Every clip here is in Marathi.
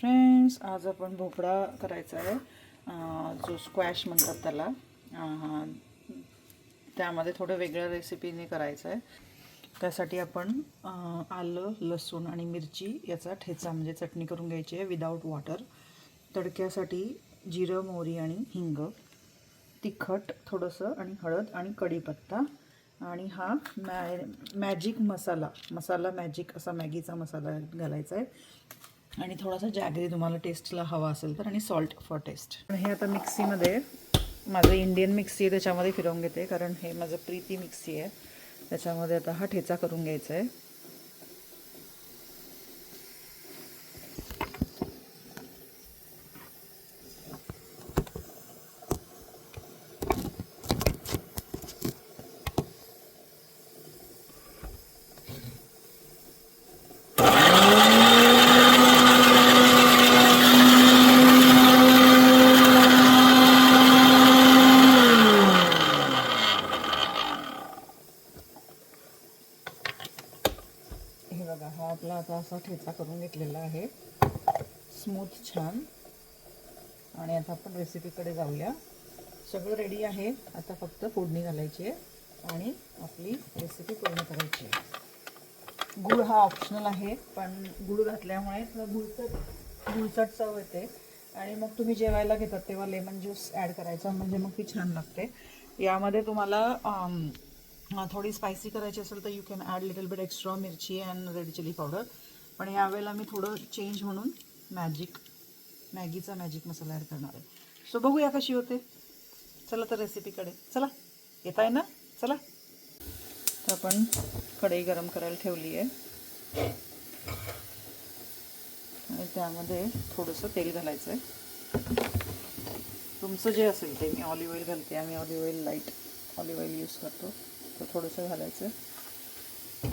फ्रेंड्स आज आपण भोपळा करायचा आहे. जो स्क्वॅश म्हणतात त्याला. त्यामध्ये थोडं वेगळ्या रेसिपीने करायचं आहे. त्यासाठी आपण आलं लसूण आणि मिरची याचा ठेचा म्हणजे चटणी करून घ्यायची आहे विदाऊट वॉटर तडक्यासाठी जिरं मोहरी आणि हिंग. तिखट थोडंसं आणि हळद आणि कढीपत्ता. आणि हा मॅ मॅजिक मसाला. मसाला मॅजिक असा मॅगीचा मसाला घालायचा आहे. आणि थोडासा जॅगरी तुम्हाला टेस्टला हवा असेल तर आणि सॉल्ट फॉर टेस्ट हे आता मिक्सीमध्ये माझं इंडियन मिक्सी आहे त्याच्यामध्ये फिरवून घेते कारण हे माझं प्रीती मिक्सी आहे. त्याच्यामध्ये आता हा ठेचा करून घ्यायचा आहे हे बघा हा आपला आता असा ठेचा करून घेतलेला आहे स्मूथ छान आणि आता आपण रेसिपीकडे जाऊया सगळं रेडी आहे आता फक्त फोडणी घालायची आहे आणि आपली रेसिपी पूर्ण करायची आहे. गूळ हा ऑप्शनल आहे पण गूळ घातल्यामुळे थोडं गुळचट गुळचट चव येते. आणि मग तुम्ही जेवायला घेतात तेव्हा लेमन ज्यूस ॲड करायचा म्हणजे मग ती छान लागते. यामध्ये तुम्हाला थोडी स्पायसी करायची असेल तर you can add little bit extra मिरची अँड रेड चिली पावडर पण यावेळेला मी थोडं चेंज म्हणून मॅजिक मॅगीचा मॅजिक मसाला ॲड करणार आहे. सो बघूया कशी होते. चला तर रेसिपीकडे चला. येत आहे ना? चला. तर आपण कढई गरम करायला ठेवली आहे. आणि त्यामध्ये थोडंसं तेल घालायचं आहे तुमचं जे असेल ते मी ऑलिव्ह ऑइल घालते. आम्ही olive oil light olive oil use करतो. तर थोडंसं घालायचं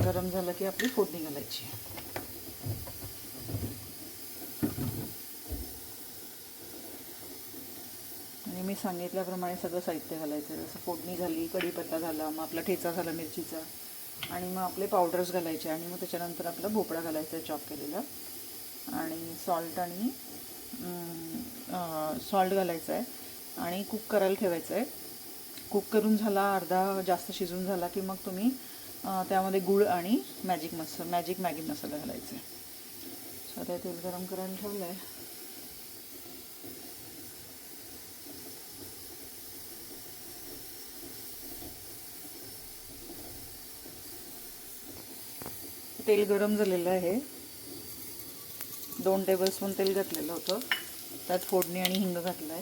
गरम झालं की आपली फोडणी घालायची मी सांगितल्याप्रमाणे सगळं साहित्य घालायचं. जसं फोडणी झाली कढीपत्ता झाला मग आपला ठेचा झाला मिरचीचा आणि मग आपले पावडर्स घालायचे आणि मग त्याच्यानंतर आपला भोपळा घालायचा आहे चॉप केलेला. आणि सॉल्ट आणि सॉल्ट घालायचं आहे आणि कुक करायला ठेवायचं आहे कुक करून झाला अर्धा जास्त शिजून झाला की मग तुम्ही त्यामध्ये गुळ आणि मॅजिक मस मॅजिक मॅगी मसाला घालायचा. आहे सो आता तेल गरम करायला ठेवलं आहे तेल गरम झालेलं आहे. दोन टेबलस्पून तेल घातलेलं होतं. त्यात फोडणी आणि हिंग घातलं आहे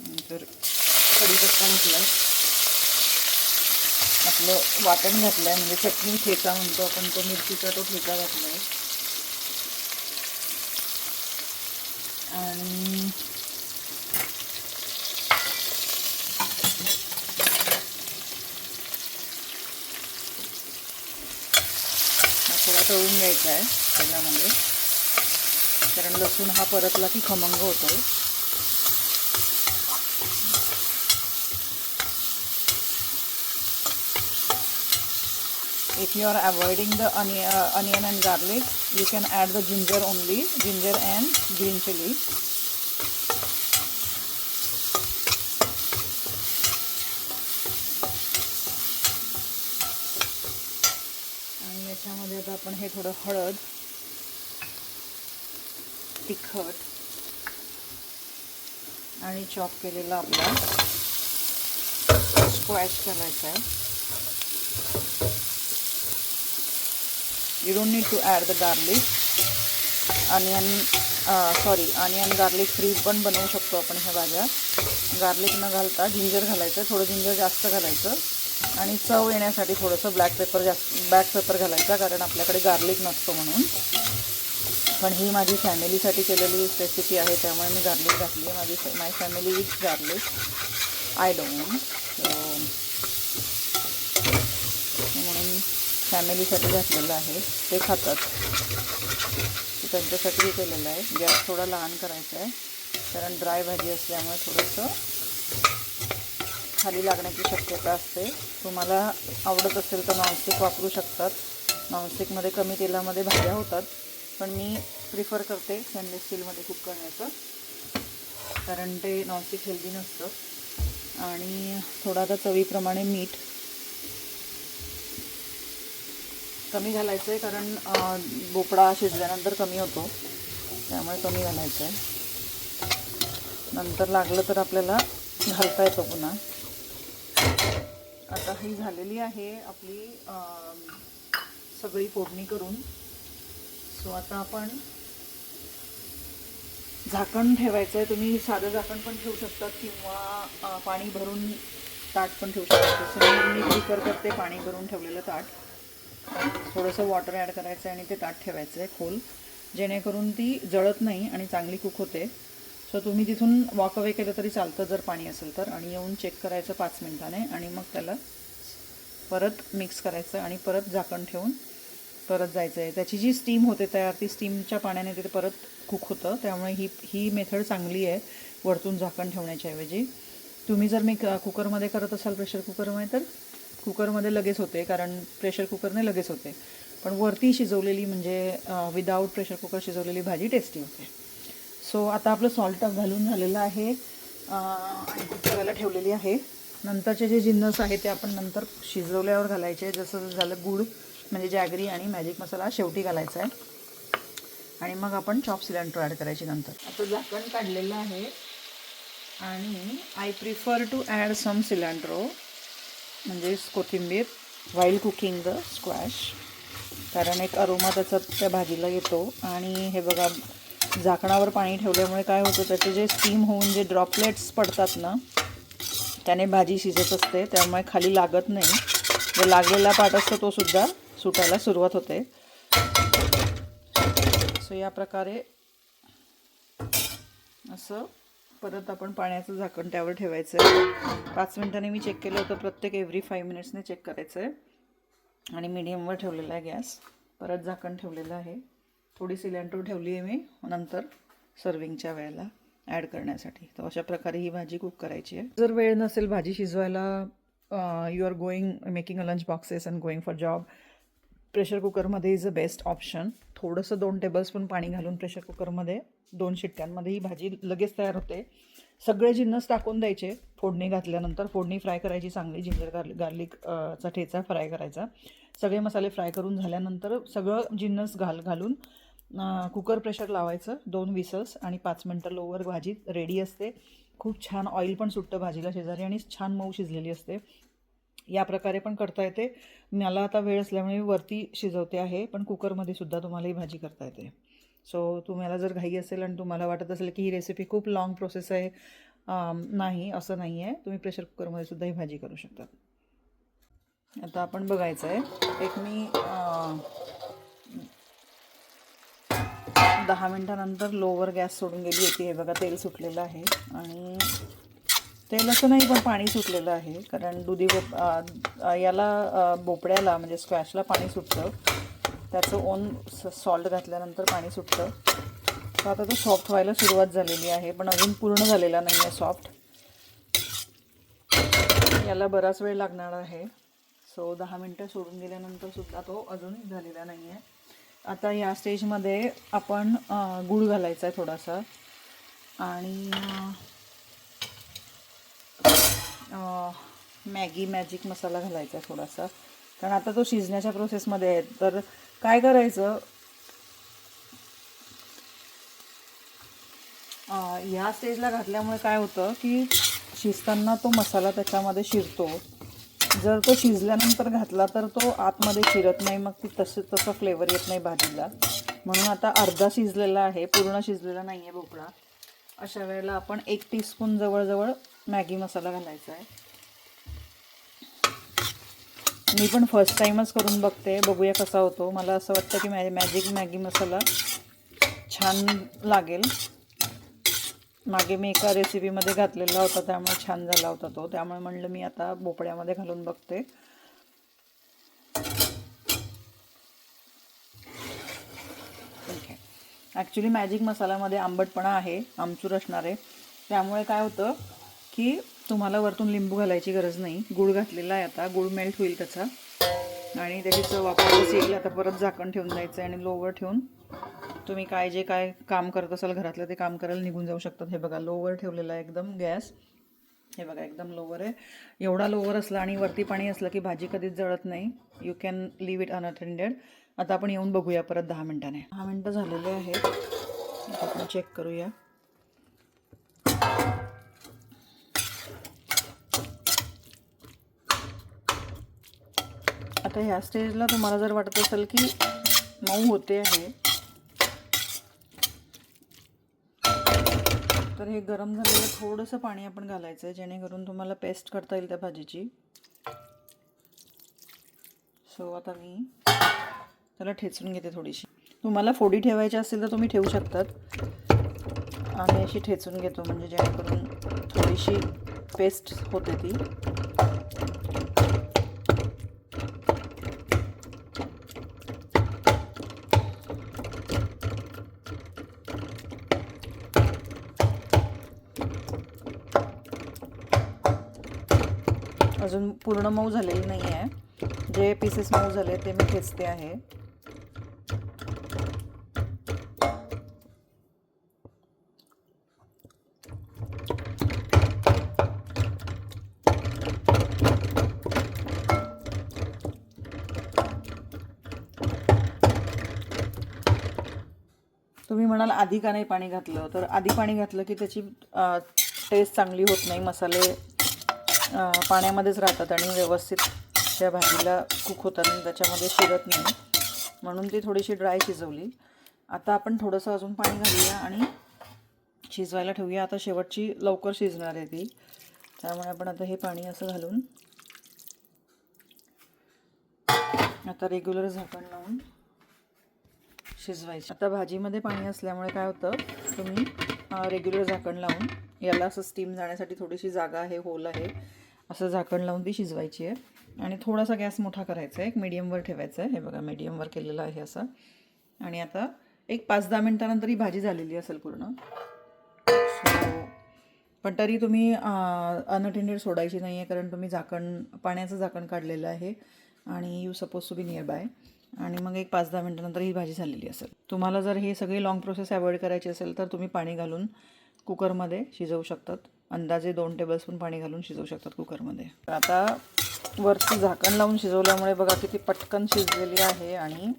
नंतर कढीपत्ता घातला आहे आपलं वाटण घातलं आहे म्हणजे चटणी ठेचा म्हणतो आपण तो मिरचीचा तो ठेचा घातला आहे आणि तळून घ्यायचा आहे त्याच्यामध्ये कारण लसूण हा परतला की खमंग होतो if you are avoiding the onion onion and garlic you can add the ginger only ginger and green chilli थोडं हळद तिखट आणि चॉप केलेला आपला स्क्वॅश घालायचा आहे. You don't need to add the garlic onion sorry onion garlic free पण बनवू शकतो आपण ह्या भाज्या. गार्लिक न घालता जिंजर घालायचं थोडं जिंजर जास्त घालायचं. आणि चव येण्यासाठी थोडंसं ब्लॅक पेपर जास्त ब्लॅक पेपर घालायचा कारण आपल्याकडे गार्लिक नसतो म्हणून. पण ही माझी फॅमिलीसाठी केलेली रेसिपी आहे त्यामुळे मी गार्लिक घातली आहे. माझी my family with garlic I don't म्हणून फॅमिलीसाठी घातलेलं आहे. ते खातात. ते त्यांच्यासाठी हे केलेलं आहे. गॅस थोडा लहान करायचा आहे. कारण ड्राय भाजी असल्यामुळे थोडंसं खाली लागण्याची शक्यता असते. तुम्हाला आवडत असेल तर नॉनस्टिक वापरू शकतात. नॉनस्टिकमध्ये कमी तेलामध्ये भाज्या होतात. पण मी प्रिफर करते स्टेनलेस स्टीलमध्ये कुक करण्याचं. कारण ते नॉनस्टिक हेल्दी नसतं. आणि थोडा आता चवीप्रमाणे मीठ कमी घालायचं आहे कारण बोकडा भोपळा शिजल्यानंतर कमी होतो. त्यामुळे कमी घालायचं आहे नंतर लागलं तर आपल्याला घालता येतो पुन्हा. आता ही झालेली आहे आपली सगळी फोडणी करून. सो आता आपण झाकण ठेवायचं आहे तुम्ही साधं झाकण पण ठेवू शकतात किंवा पाणी भरून ताट पण ठेवू शकतात. मी प्रिफर करते पाणी भरून ठेवलेलं ताट. थोडंसं वॉटर ॲड करायचं आहे आणि ते ताट ठेवायचं आहे खोल. जेणेकरून ती जळत नाही आणि चांगली कुक होते. सो तुम्ही तिथून वॉक अवे केलं तरी चालतं जर पाणी असेल तर. आणि येऊन चेक करायचं पाच मिनिटाने. आणि मग त्याला परत मिक्स करायचं आणि परत झाकण ठेवून परत जायचं आहे त्याची जी स्टीम होते तयार ती स्टीमच्या पाण्याने ते परत कुक होतं. त्यामुळे ही ही मेथड चांगली आहे वरतून झाकण ठेवण्याच्या ऐवजी. तुम्ही जर मी कुकरमध्ये करत असाल प्रेशर कुकरमध्ये तर कुकरमध्ये लगेच होते. कारण प्रेशर कुकरने लगेच होते. पण वरती शिजवलेली म्हणजे विदाऊट प्रेशर कुकर शिजवलेली भाजी टेस्टी होते. सो आता आपलं सॉल्ट घालून झालेलं आहे. अं, आणि ठेवलेली आहे. नंतरचे जे जिन्नस आहे ते आपण नंतर शिजवल्यावर घालायचे. जसं झालं गूळ म्हणजे जॅगरी आणि मॅजिक मसाला शेवटी घालायचा आहे. आणि मग आपण चॉप सिलेंडर ॲड करायचे नंतर. आता झाकण काढलेलं आहे. आणि I prefer to add some cilantro म्हणजे कोथिंबीर वाईल कुकिंग द स्क्वॅश कारण एक अरोमा त्याचा त्या भाजीला येतो. आणि हे बघा झाकणावर पाणी ठेवल्यामुळे काय होतं त्याचे जे स्टीम होऊन जे ड्रॉपलेट्स पडतात ना त्याने भाजी शिजत असते. त्यामुळे खाली लागत नाही. जो लागलेला पाट असतो तो सुद्धा सुटायला सुरुवात होते. सो या प्रकारे असं परत आपण पाण्याचं झाकण त्यावर ठेवायचं आहे पाच मिनिटांनी मी चेक केलं होतं. प्रत्येक एव्हरी फाईव्ह मिनिट्सने चेक करायचं आहे आणि मीडियमवर ठेवलेला आहे गॅस. परत झाकण ठेवलेलं आहे. थोडी सिलेंडर ठेवली आहे मी नंतर सर्विंगच्या वेळेला ॲड करण्यासाठी. तर अशा प्रकारे ही भाजी कुक करायची आहे. जर वेळ नसेल भाजी शिजवायला you are going making a lunch boxes and going for job pressure कुकरमध्ये इज अ बेस्ट ऑप्शन थोडंसं दोन टेबलस्पून पाणी घालून प्रेशर कुकरमध्ये दोन शिट्ट्यांमध्ये ही भाजी लगेच तयार होते. सगळे जिन्नस टाकून द्यायचे. फोडणी घातल्यानंतर फोडणी फ्राय करायची चांगली. जिंजर गार्लिक गार्लिक चा ठेचा फ्राय करायचा. सगळे मसाले फ्राय करून झाल्यानंतर सगळं जिन्नस घाल घालून कुकर प्रेशर लावायचं दोन विसल्स आणि पाच मिनटं लोवर भाजी रेडी असते. खूप छान ऑइल पण सुटतं भाजीला शेजारी आणि छान मऊ शिजलेली असते. या प्रकारे पण करता येते. मला आता वेळ असल्यामुळे मी वरती शिजवते आहे पण कुकरमध्ये सुद्धा तुम्हाला ही भाजी करता येते. सो तुम्हाला जर घाई असेल आणि तुम्हाला वाटत असेल की ही रेसिपी खूप लाँग प्रोसेस आहे नाही असं नाही आहे तुम्ही प्रेशर कुकरमध्ये सुद्धा ही भाजी करू शकता. आता आपण बघायचं आहे एक मी दहा मिनटानंतर लोवर गॅस सोडून गेली होती. हे बघा तेल सुटलेलं आहे. आणि तेल असं नाही पण पाणी सुटलेलं आहे. कारण दुधी बोप याला भोपळ्याला म्हणजे स्क्वॅशला पाणी सुटतं. त्याचं ओन सॉल्ट घातल्यानंतर पाणी सुटतं. तर आता तो सॉफ्ट व्हायला सुरुवात झालेली आहे. पण अजून पूर्ण झालेला नाही आहे सॉफ्ट याला बराच वेळ लागणार आहे. सो दहा मिनटं सोडून गेल्यानंतर सुद्धा तो अजून झालेला नाही आहे. आता या स्टेजमध्ये आपण गूळ घालायचा आहे थोडासा. आणि मॅगी मॅजिक मसाला घालायचा आहे थोडासा. कारण आता तो शिजण्याच्या प्रोसेसमध्ये आहे. तर काय करायचं? ह्या स्टेजला घातल्यामुळे काय होतं की शिजताना तो मसाला त्याच्यामध्ये शिरतो. जर तो शिजल्यानंतर घातला तर तो आतमध्ये शिरत नाही मग ती तसं तसं फ्लेवर येत नाही भाजीला. म्हणून आता अर्धा शिजलेला आहे पूर्ण शिजलेला नाही आहे भोपळा. अशा वेळेला आपण एक टीस्पून जवळजवळ मॅगी मसाला घालायचा आहे. मी पण फर्स्ट टाईमच करून बघते बघूया कसा होतो. मला असं वाटतं की मॅ मॅजिक मॅगी मसाला छान लागेल. मागे मी एका रेसिपीमध्ये घातलेला होता त्यामुळे छान झाला होता तो. त्यामुळे म्हणलं मी आता भोपळ्यामध्ये घालून बघते. ठीक आहे ॲक्च्युली मॅजिक मसाल्यामध्ये आंबटपणा आहे आमचूर असणार आहे. त्यामुळे काय होतं की तुम्हाला वरतून लिंबू घालायची गरज नाही. गूळ घातलेला आहे आता गूळ मेल्ट होईल त्याचा. आणि त्याची चव आपल्याला येईल आता परत झाकण ठेवून जायचं आणि लोवर ठेवून तुम्ही काय जे काय काम करत असाल घरातलं ते काम करायला निघून जाऊ शकतात. हे बघा लोवर ठेवलेलं आहे एकदम गॅस. हे बघा एकदम लोवर आहे. एवढा लोवर असला आणि वरती पाणी असलं की भाजी कधीच जळत नाही. You can leave it unattended आता आपण येऊन बघूया परत दहा मिनटाने. दहा मिनटं झालेले आहेत. आपण चेक करूया. आता ह्या स्टेजला तुम्हाला जर वाटत असेल की मऊ होते आहे तर हे गरम झालेलं थोडंसं पाणी आपण घालायचं आहे जेणेकरून तुम्हाला पेस्ट करता येईल त्या भाजीची. सो आता मी त्याला ठेचून घेते थोडीशी. तुम्हाला फोडी ठेवायची असेल तर तुम्ही ठेवू शकतात. आम्ही अशी ठेचून घेतो म्हणजे जेणेकरून थोडीशी पेस्ट होते ती. अजून पूर्ण मऊ झालेली नाही आहे जे पीसेस मऊ झाले ते मी खेचते आहे. तुम्ही म्हणाल आधी का नाही पाणी घातलं तर आधी पाणी घातलं की त्याची टेस्ट चांगली होत नाही मसाले पाण्यामध्येच राहतात आणि व्यवस्थित त्या भाजीला कुक होतात आणि त्याच्यामध्ये शिरत नाही. म्हणून ती थोडीशी ड्राय शिजवली. आता आपण थोडंसं अजून पाणी घालूया आणि शिजवायला ठेवूया. आता शेवटची लवकर शिजणार आहे ती. त्यामुळे आपण आता हे पाणी असं घालून आता रेग्युलर झाकण लावून शिजवायची. आता भाजीमध्ये पाणी असल्यामुळे काय होतं तुम्ही रेग्युलर झाकण लावून याला असं स्टीम जाण्यासाठी थोडीशी जागा आहे होल आहे. असं झाकण लावून ती शिजवायची आहे. आणि थोडासा गॅस मोठा करायचा आहे. एक मीडियमवर ठेवायचा आहे. हे बघा मीडियमवर केलेलं आहे असं. आणि आता एक पाच दहा मिनटानंतर ही भाजी झालेली असेल पूर्ण. सो पण तरी तुम्ही अनअटेंडेड सोडायची नाही आहे कारण तुम्ही झाकण पाण्याचं झाकण काढलेलं आहे. आणि you suppose to be nearby आणि मग एक पाच दहा मिनटानंतर ही भाजी झालेली असेल. तुम्हाला जर हे सगळी लॉंग प्रोसेस अवॉइड करायची असेल तर तुम्ही पाणी घालून कुकरमध्ये शिजवू शकतात. अंदाजे दोन टेबलस्पून पाणी घालून शिजवू शकतात कुकरमध्ये तर आता वरती झाकण लावून शिजवल्यामुळे बघा किती पटकन शिजलेली आहे आणि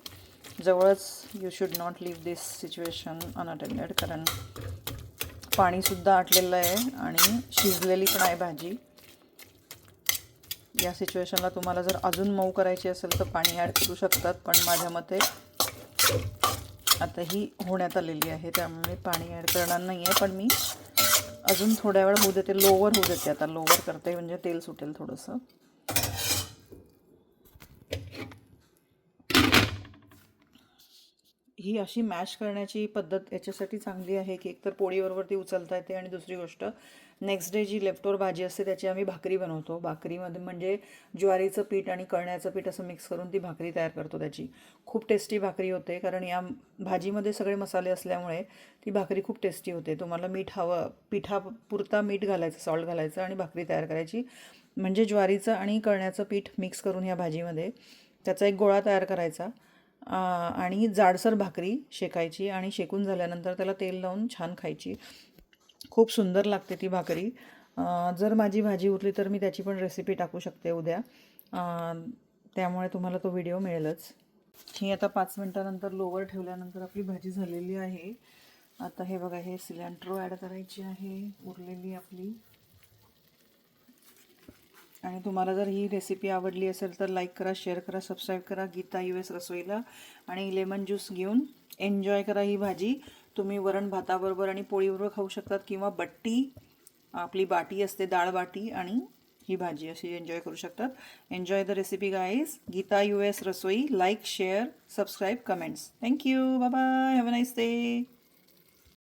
जवळच you should not leave this situation unattended कारण पाणीसुद्धा आटलेलं आहे आणि शिजलेली पण आहे भाजी. या सिच्युएशनला तुम्हाला जर अजून मऊ करायची असेल तर पाणी ॲड करू शकतात पण माझ्या मते आता ही होण्यात आलेली आहे त्यामुळे पाणी ॲड करणार नाही आहे पण मी अजून थोड्या वेळ होऊ देते लोवर होऊ देते आता. लोवर करते म्हणजे तेल सुटेल थोडंसं. ही अशी मॅश करण्याची पद्धत याच्यासाठी चांगली आहे की एकतर पोळीबरोबर ती उचलता येते आणि दुसरी गोष्ट नेक्स्ट डे जी लेफ्टोर भाजी असते त्याची आम्ही भाकरी बनवतो. भाकरीमध्ये म्हणजे ज्वारीचं पीठ आणि कळण्याचं पीठ असं मिक्स करून ती भाकरी तयार करतो त्याची. खूप टेस्टी भाकरी होते कारण या भाजीमध्ये सगळे मसाले असल्यामुळे ती भाकरी खूप टेस्टी होते. तुम्हाला मीठ हवं पिठापुरता मीठ घालायचं सॉल्ट घालायचं आणि भाकरी तयार करायची. म्हणजे ज्वारीचं आणि कळण्याचं पीठ मिक्स करून ह्या भाजीमध्ये त्याचा एक गोळा तयार करायचा. आणि जाडसर भाकरी शेकायची आणि शेकून झाल्यानंतर त्याला तेल लावून छान खायची. खूप सुंदर लागते ती भाकरी. जर माझी भाजी उरली तर मी त्याची पण रेसिपी टाकू शकते उद्या. त्यामुळे तुम्हाला तो व्हिडिओ मिळेलच. ही आता पाच मिनटानंतर लोवर ठेवल्यानंतर आपली भाजी झालेली आहे. आता हे बघा हे सिलेंड्रो ॲड करायची आहे. उरलेली आपली. आणि तुम्हाला जर ही रेसिपी आवडली असेल तर लाईक करा शेअर करा सबस्क्राईब करा गीता यू एस रसोईला आणि लेमन ज्यूस घेऊन एन्जॉय करा ही भाजी. तुम्ही वरण भाताबरोबर आणि पोळीबरोबर खाऊ शकतात किंवा बट्टी आपली बाटी असते डाळ बाटी आणि ही भाजी अशी एन्जॉय करू शकतात. Enjoy the recipe guys Geeta U S Rasoi like share subscribe comments thank you bye have a nice day